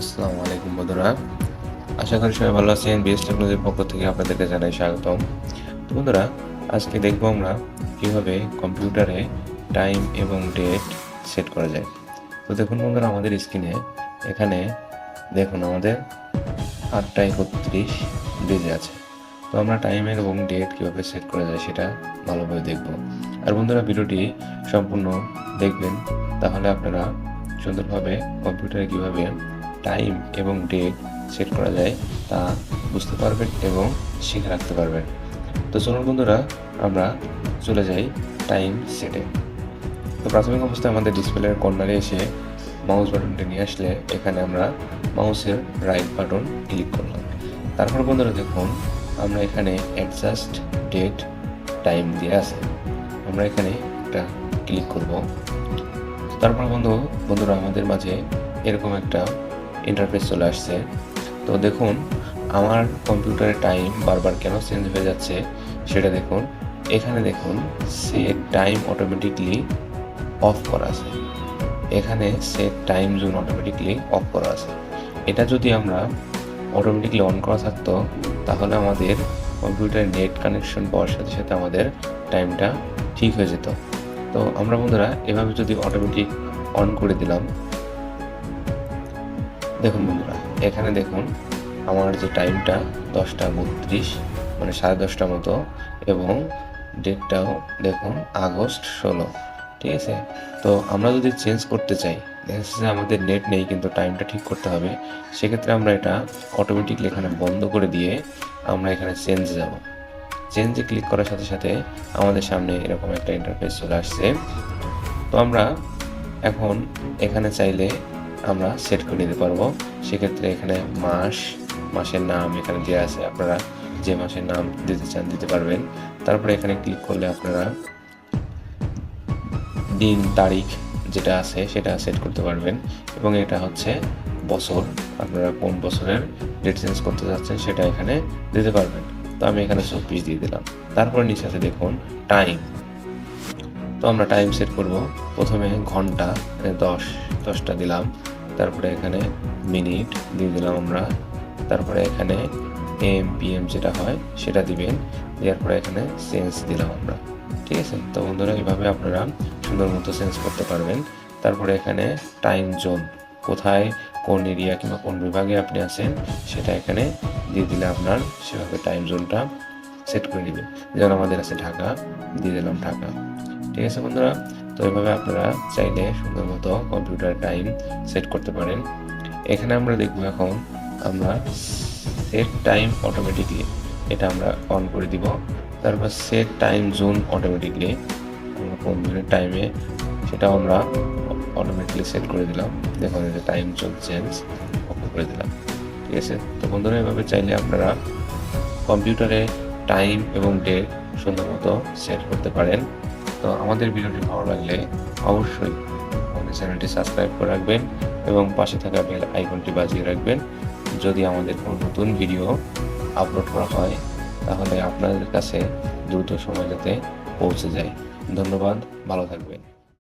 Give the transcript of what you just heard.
আসসালামু আলাইকুম বন্ধুরা। আশা করি সবাই ভালো আছেন। বিএস টেকনোলজির পক্ষ থেকে আপনাদেরকে জানাই স্বাগতম। তো বন্ধুরা, আজকে দেখব আমরা কীভাবে কম্পিউটারে টাইম এবং ডেট সেট করা যায়। তো দেখুন বন্ধুরা, আমাদের স্ক্রিনে এখানে দেখুন আমাদের আটটা একত্রিশ বেজে আছে। তো আমরা টাইমের এবং ডেট কীভাবে সেট করা যায় সেটা ভালোভাবে দেখব। আর বন্ধুরা, ভিডিওটি সম্পূর্ণ দেখবেন। তাহলে আপনারা সুন্দরভাবে কম্পিউটারে কীভাবে টাইম এবং ডেট সেট করা যায় তা বুঝতে পারবেন এবং শিখে রাখতে পারবেন। তো চলুন বন্ধুরা, আমরা চলে যাই টাইম সেটে তো প্রাথমিক অবস্থায় আমাদের ডিসপ্লের কর্নারে এসে মাউস বাটনটা নিয়ে আসলে এখানে আমরা মাউসের রাইট বাটন ক্লিক করলাম। তারপর বন্ধুরা দেখুন, আমরা এখানে অ্যাডজাস্ট ডেট টাইম দিয়ে আছে। আমরা এখানে একটা ক্লিক করব। তারপর বন্ধু, বন্ধুরা আমাদের মাঝে এরকম একটা ইন্টারফেস চলে আসছে। তো দেখুন, আমার কম্পিউটারের টাইম বারবার কেন চেঞ্জ হয়ে যাচ্ছে সেটা দেখুন। এখানে দেখুন সেট টাইম অটোমেটিকলি অফ করা আছে। এখানে set time zone automatically off করা আছে। এটা যদি আমরা অটোমেটিকলি অন করা থাকতো, তাহলে আমাদের কম্পিউটারে নেট কানেকশন পাওয়ার সাথে সাথে আমাদের টাইমটা ঠিক হয়ে যেত। তো আমরা বন্ধুরা, এভাবে যদি অটোমেটিক অন করে দিলাম দেখুন বন্ধুরা, এখানে দেখুন আমার যে টাইমটা দশটা বত্রিশ মানে সাড়ে দশটা মতো, এবং ডেটটাও দেখুন আগস্ট ষোলো, ঠিক আছে? তো আমরা যদি চেঞ্জ করতে চাই, দেখা যাচ্ছে আমাদের নেট নেই, কিন্তু টাইমটা ঠিক করতে হবে, সেক্ষেত্রে আমরা এটা অটোমেটিকলি এখানে বন্ধ করে দিয়ে আমরা এখানে চেঞ্জ যাব। চেঞ্জে ক্লিক করার সাথে সাথে আমাদের সামনে এরকম একটা ইন্টারফেস চলে আসছে। তো আমরা এখন এখানে চাইলে আমরা সেট করে নিতে পারব। সেক্ষেত্রে এখানে মাস, মাসের নাম এখানে দেওয়া আছে। আপনারা যে মাসের নাম দিতে চান দিতে পারবেন। তারপরে এখানে ক্লিক করলে আপনারা দিন, তারিখ যেটা আছে সেটা সেট করতে পারবেন। এবং এটা হচ্ছে বছর। আপনারা কোন বছরের ডেট চেঞ্জ করতে যাচ্ছেন সেটা এখানে দিতে পারবেন। তো আমি এখানে চব্বিশ দিয়ে দিলাম। তারপর নিচে আছে দেখুন টাইম তো আমরা টাইম সেট করব। প্রথমে ঘণ্টা দশ, দশটা দিলাম। তারপরে এখানে মিনিট দিয়ে দিলাম আমরা। তারপরে এখানে এম পি এম যেটা হয়, সেটা দিবেন। দেওয়ার পরে এখানে সেন্স দিলাম আমরা। ঠিক আছে? তো বন্ধুরা এইভাবে আপনারা সুন্দর মতো চেঞ্জ করতে পারবেন। তারপরে এখানে টাইম জোন কোথায়, কোন এরিয়া কিংবা কোন বিভাগে আপনি আছেন, সেটা এখানে দিয়ে দিলে আপনার সেভাবে টাইম জোনটা সেট করে নেবে যেমন আমাদের আছে ঢাকা, দিয়ে দিলাম ঢাকা। ঠিক আছে বন্ধুরা? তো এইভাবে আপনারা চাইলে সুন্দর মতো কম্পিউটার টাইম সেট করতে পারেন। এখানে আমরা দেখব এখন আমরা সেট টাইম অটোমেটিকলি এটা আমরা অন করে দিব। তারপর সেট টাইম জোন অটোমেটিকলি আমরা কোন ধরনের টাইমে সেটা আমরা অটোমেটিকলি সেট করে দিলাম। দেখুন এটা টাইম জোন চেঞ্জ অফ করে দিলাম। ঠিক আছে? তো বন্ধুরা, এভাবে চাইলে আপনারা কম্পিউটারে টাইম এবং ডেট সুন্দর মতো সেট করতে পারেন। তো আমাদের ভিডিওটি ভালো লাগলে অবশ্যই আমাদের চ্যানেলটি সাবস্ক্রাইব করে রাখবেন এবং পাশে থাকা বেল আইকনটি বাজিয়ে রাখবেন। যদি আমাদের কোনো নতুন ভিডিও আপলোড করা হয়, তাহলে আপনাদের কাছে দ্রুত সময় যাতে পৌঁছে যায়। ধন্যবাদ, ভালো থাকবেন।